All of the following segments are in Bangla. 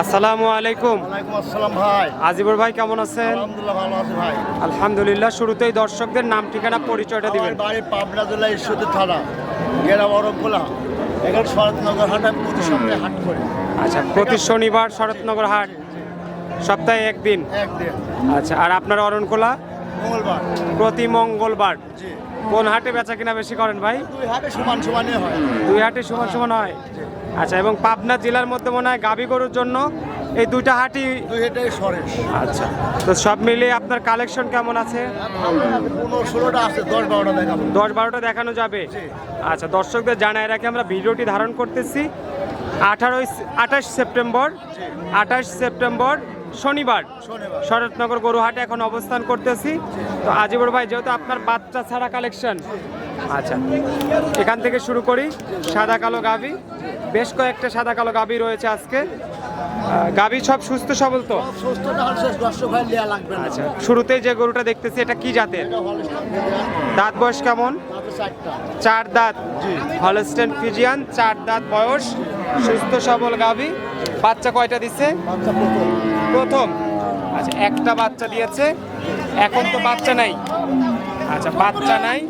আসসালামু আলাইকুম। ওয়ালাইকুম আসসালাম ভাই। আজিবর ভাই কেমন আছেন? আলহামদুলিল্লাহ ভালো আছি ভাই। আলহামদুলিল্লাহ শুরুতেই দর্শকদের নাম ঠিকানা পরিচয়টা দিবেন। বাড়ি পাবনা জেলা ঈশ্বরদী থানা গেরা বরমগোলা এখানে শরৎনগর হাট আমি প্রতি সপ্তাহে হাট করি। আচ্ছা প্রতি শনিবার শরৎনগর হাট সপ্তাহে একদিন? একদিন। আচ্ছা আর আপনার অরণখোলা মঙ্গলবার। প্রতি মঙ্গলবার। কোন হাটে বেচা কিনা বেশি করেন ভাই? দুই হাটে সমান সমানই হয়। দুই হাটে সমান সমান হয়। আচ্ছা এবং পাবনা জেলার মধ্যে মনে হয় গাবি গরুর জন্য এই দুইটা হাটই সরেস আচ্ছা তো সব মিলিয়ে আপনার কালেকশন কেমন আছে? ষোলোটা আছে দশ বারোটা দেখাবো। দশ বারোটা দেখানো যাবে? আচ্ছা দর্শকদের জানায় রাখি আমরা ভিডিওটি ধারণ করতেছি আঠারোই আঠাশ সেপ্টেম্বর। আঠাশ সেপ্টেম্বর শনিবার। শনিবার। শরৎনগর গরুহাটে এখন অবস্থান করতেছি। তো আজিবর ভাই যেহেতু আপনার বাচ্চা ছাড়া কালেকশন আচ্ছা। এখান থেকে শুরু করি সাদা কালো গাবি বেশ কয়েকটা সাদা কালো গাবি রয়েছে আজকে। গাবি সব সুস্থ সবল তো? আচ্ছা শুরুতেই যে গরুটা দেখতেছি এটা কি জাতের? দাঁত বয়স কেমন? চার দাঁত। হলস্টেন ফিজিয়ান চার দাঁত বয়স সুস্থ সবল গাভী। বাচ্চা কয়টা দিচ্ছে প্রথম। প্রথম। আচ্ছা একটা বাচ্চা দিয়েছে। এখন তো বাচ্চা নাই। আচ্ছা বাচ্চা নাই।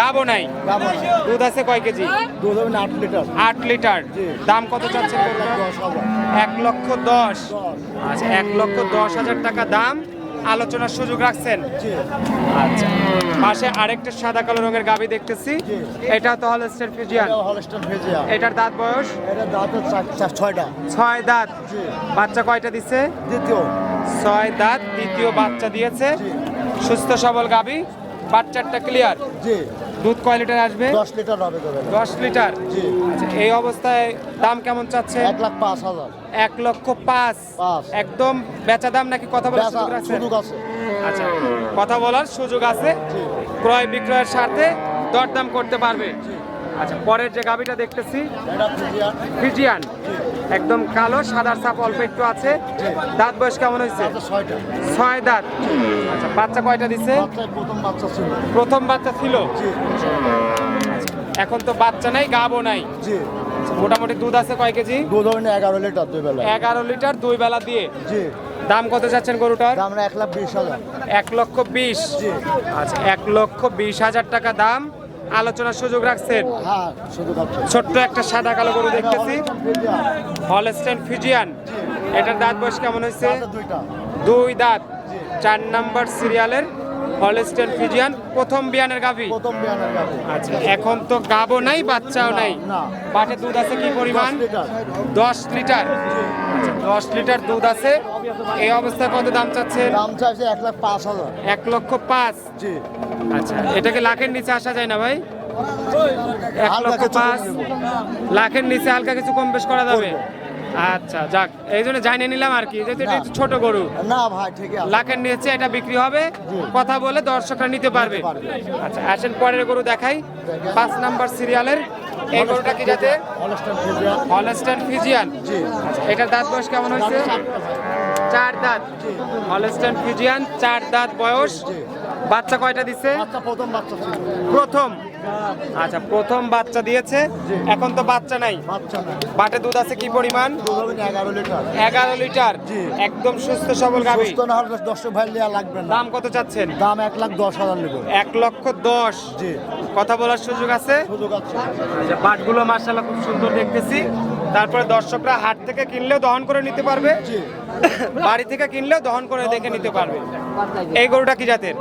গাবও নাই? গাবো দুধ আছে কয় কেজি? দুধ হবে আট লিটার। আট লিটার। দাম কত চাচ্ছেন এক লক্ষ দশ আচ্ছা এক লক্ষ দশ হাজার টাকা দাম। আলোচনার সুযোগ রাখছেন? আচ্ছা। পাশে আরেকটা সাদা কালো রঙের গাবি দেখতেছি। এটা তো হলস্টেন ফিজিয়ান। এটার দাঁত বয়স? এটা দাঁতে ছয়টা। ছয় দাঁত। বাচ্চা কয়টা দিছে? দ্বিতীয়। ছয় দাঁত দ্বিতীয় বাচ্চা দিয়েছে। সুস্থ সবল গাবি। বাচ্চাটা ক্লিয়ার জি। দুধ কয় লিটার আসবে? দশ লিটার হবে দশ লিটার? জি। আচ্ছা এই অবস্থায় দাম কেমন চাচ্ছে এক লাখ পাঁচ হাজার। এক লক্ষ পাঁচ। একদম বেচা দাম নাকি কথা বলার সুযোগ আছে? আচ্ছা কথা বলার সুযোগ আছে। ক্রয় বিক্রয়ের স্বার্থে দরদাম করতে পারবে। জি। আচ্ছা পরের যে গাবিটা দেখতেছি ফিজিয়ান। একদম কালো সাদার ছাপ অল্প একটু আছে। দাঁত বয়স কেমন হয়েছে? ছয়টা। ছয় দাঁত। আচ্ছা বাচ্চা কয়টা দিছে? প্রথম বাচ্চা ছিল। প্রথম বাচ্চা ছিল? এখন তো বাচ্চা নাই গাবও নাই। জি। মোটামুটি দুধ আছে কয় কেজি? দুধ এগারো লিটার দুই বেলা। এগারো লিটার দুই বেলা দিয়ে। জি। দাম কত যাচ্ছেন গরুটার? দাম এক লাখ বিশ হাজার। এক লক্ষ বিশ। জি। আচ্ছা এক লক্ষ বিশ হাজার টাকা দাম। আলোচনার সুযোগ রাখছেন। হ্যাঁ ছোট্ট একটা সাদা কালো গরু দেখতেছি। Holstein Friesian. এটার দাঁত বয়স কেমন হয়েছে? দুই দাঁত। চার নাম্বার সিরিয়ালের হলস্টেন ফিজিয়ান। প্রথম বিয়ানের গাভী। প্রথম বিয়ানের আচ্ছা এখন তো গাবও নাই বাচ্চাও নাই। পাটে দুধ আছে কি পরিমাণ? লিটার। দশ লিটার। আচ্ছা দশ লিটার দুধ আছে। এই অবস্থায় কত দাম চাচ্ছেন? দাম চাইছে এক লাখ পাঁচ হাজার। এক লক্ষ পাঁচ। জি। আচ্ছা এটাকে লাখের নিচে আসা যায় না ভাই? এক লক্ষ পাঁচ লাখের নিচে হালকা কিছু কম বেশ করা যাবে? আচ্ছা যাক এই জন্য জানিয়ে নিলাম আর কি যেহেতু এটা ছোট গরু। না ভাই ঠিক আছে। লাখের নিচে এটা বিক্রি হবে কথা বলে দর্শকরা নিতে পারবে নিতে পারবে। আচ্ছা আসেন পরের গরু দেখাই। পাঁচ নাম্বার সিরিয়ালের এই গরুটা কি যাতে হলস্টাইন ফিজিয়ান। আচ্ছা এটার দাঁত বয়স কেমন হয়েছে? চার দাঁত। হলস্টাইন ফিজিয়ান চার দাঁত বয়স। বাচ্চা কয়টা দিছে? প্রথম বাচ্চা প্রথম? আচ্ছা প্রথম বাচ্চা দিয়েছে। এখন তো বাচ্চা নাই। বাটে দুধ আছে কি পরিমাণ? এগারো লিটার। একদম সুস্থ সবল গাবি দশ ভাই লিয়া লাগবে না। দাম কত চাচ্ছেন? দাম এক লাখ দশ হাজার নেবে। এক লক্ষ দশ। জি। কথা বলার সুযোগ আছে? সুযোগ আছে। আচ্ছা বাটগুলো মার্শাল্লাহ খুব সুন্দর দেখতেছি। তারপরে দর্শকরা হাট থেকে কিনলেও দহন করে নিতে পারবে। বাড়ি থেকে কিনলেও দহন করে দেখে নিতে পারবে। এই গরুটা কি জাতের?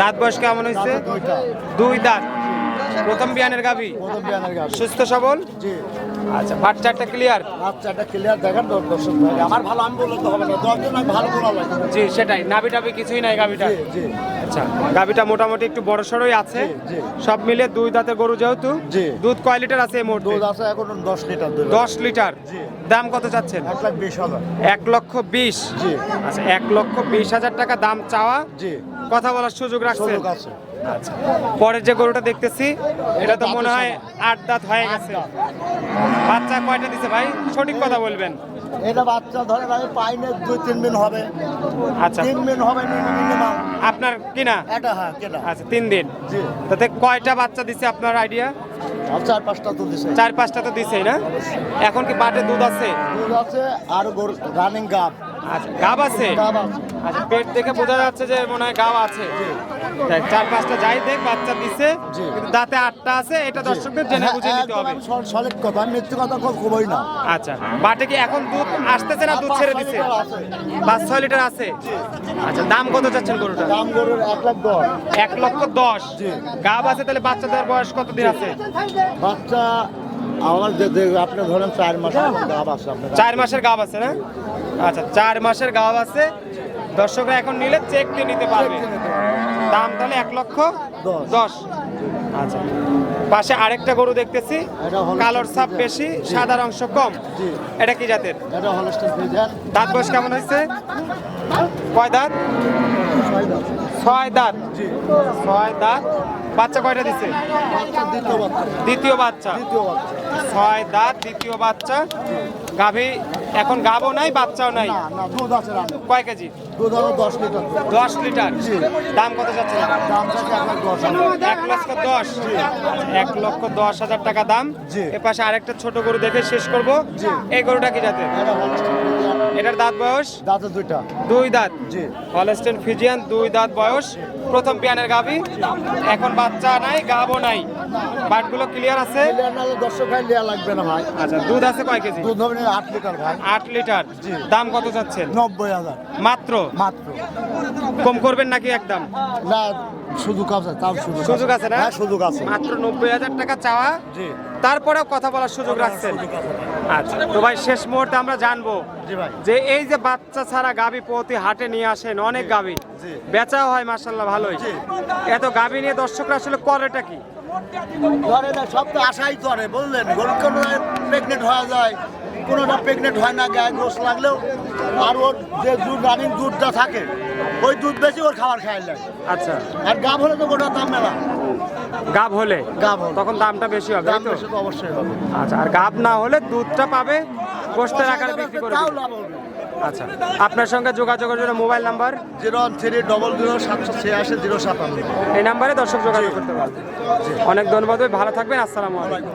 দাঁত বয়স কেমন হয়েছে? দুই দাঁত। প্রথম বিয়ানের গাবি প্রথম বিয়ানের গাড়ি সুস্থ সবল? জি। আচ্ছা বাচ্চাটা ক্লিয়ার বাচ্চাটা ক্লিয়ার দেখেন দর- দর্শক ভাই আমার ভালো আমি বললে তো হবে না দশজন আমি ভালো বলা লাগবে জি সেটাই নাবি টাবি কিছুই নাই গাবিটা জি জি। আচ্ছা গাবিটা মোটামুটি একটু বড় সড়ই আছে। সব মিলে দুই দাঁতে গরু যেহেতু। দুধ কয় লিটার আছে এই মুহূর্তে? দুধ আছে এখন দশ লিটার দুধ দশ লিটার। জি। দাম কত চাচ্ছেন? এক লাখ বিশ হাজার। এক লক্ষ বিশ। জি। আচ্ছা এক লক্ষ বিশ হাজার টাকা দাম চাওয়া। জি। কথা বলার সুযোগ রাখছেন? সুযোগ আছে। আচ্ছা। পরের যে গরুটা দেখতেছি এটা তো মনে হয় আট দাঁত হয়ে গেছে। বাচ্চা কয়টা দিছে ভাই? সঠিক কথা বলবেন। এটা বাচ্চা ধরেন আমি পাই না দুই তিন দিন হবে। আচ্ছা। তিন দিন হবে মিনিমাম। আপনার কিনা? এটা হ্যাঁ কেটা আচ্ছা তিন দিন। জি। তাতে কয়টা বাচ্চা দিছে আপনার আইডিয়া চার পাঁচটা তো দিছে। চার পাঁচটা তো দিছেই না? এখন কি বাটে দুধ আছে? দুধ আছে আর গরু রানিং গাব আচ্ছা গাব আছে? আচ্ছা পেট দেখে বোঝা যাচ্ছে যে মনে হয় গাব আছে। চার পাঁচটা যাই দেখ বাচ্চা দিছে কিন্তু দাঁতে আটটা আছে এটা দর্শকদের জেনে বুঝে নিতে হবে। সলিড কথা মিথ্যে কথা খুব খুবই না। আচ্ছা বাটে কি এখন দুধ আসতেছে না দুধ ছেড়ে দিছে? পাঁচ ছয় লিটার আছে। আচ্ছা দাম কত চাচ্ছেন গরুটা? দাম গরুর এক লাখ দশ। এক লক্ষ দশ। গাব আছে তাহলে বাচ্চা দেওয়ার বয়স কতদিন আছে? বাচ্চা আমার আপনি ধরেন চার মাস গাব আছে চার মাসের গাব আছে না? আচ্ছা চার মাসের গাব আছে। দর্শকরা এখন নিলে চেক দিয়ে নিতে পারবে। দাম তাহলে এক লক্ষ দশ। আচ্ছা। পাশে আরেকটা গরু দেখতেছি। কালোর ছাপ বেশি সাদার অংশ কম। জি। এটা কি জাতের? দাঁত বয়স কেমন হয়েছে? কয় দাঁত। ছয় দাঁত। জি। ছয় দাঁত। বাচ্চা কয়টা দিছে? দ্বিতীয় বাচ্চা। দ্বিতীয় বাচ্চা। ছয় দাঁত দ্বিতীয় বাচ্চা। গাভী এখন গাবও নাই বাচ্চাও নাই? কয় কেজি? দশ লিটার। দাম কত যাচ্ছে? দাম এক লক্ষ দশ। এক লক্ষ দশ হাজার টাকা দাম। এ পাশে আরেকটা ছোট গরু দেখে শেষ করব। এই গরুটা কি ফ্রিজার এটার দাঁত বয়স? দাঁতে দুইটা। দুই দাঁত? জি। হলস্টেন ফিজিয়ান দুই দাঁত বয়স। প্রথম পিয়ানের গাভী। এখন বাচ্চা নাই গাবও নাই। বাটগুলো ক্লিয়ার আছে? দর্শক ভাই লিয়া লাগবে না ভাই। আচ্ছা দুধ আছে কয় কেজি? দুধ হবে না আট লিটার ভাই? আট লিটার। জি। দাম কত চাচ্ছেন নব্বই হাজার। মাত্র? মাত্র। কম করবেন নাকি একদম? না সুযোগ আছে তাও সুযোগ সুযোগ আছে না? হ্যাঁ সুযোগ আছে। মাত্র নব্বই হাজার টাকা চাওয়া। জি। তারপরেও কথা বলার সুযোগ রাখছেন। আচ্ছা তো ভাই শেষ মুহূর্তে আমরা জানব যে এই যে বাচ্চা ছাড়া গাবি প্রতি হাটে নিয়ে আসেন অনেক গাবি জি। বেচাও হয় মার্শাল্লাহ ভালোই। এত গাবি নিয়ে দর্শকরা আসলে করেটা কি ধরে না সব তো আশাই করে বললেন প্রেগনেন্ট হওয়া যায় কোনোটা প্রেগনেন্ট হয় না গায়ে গোস লাগলেও আর ওর যে দুধ রানিং দুধটা থাকে ওই দুধ বেশি ওর খাবার খাই যায় আচ্ছা। আর গাব হলে তো গোটা দাম মেলা। গাব হলে? গাব হলে। তখন দামটা বেশি হবে দাম বেশি তো অবশ্যই হবে। আচ্ছা আর গাব না হলে দুধটা পাবে গোষ্ঠের আকারে বিক্রি করে তাও লাভ হবে। আচ্ছা আপনার সঙ্গে যোগাযোগের জন্য mobile number? Zero three double zero সাতশো ছিয়াশি জিরো সাতান্ন। এই নাম্বারে দর্শক যোগাযোগ করতে পারবে। অনেক ধন্যবাদ ভাই, ভালো থাকবেন আসসালামু আলাইকুম।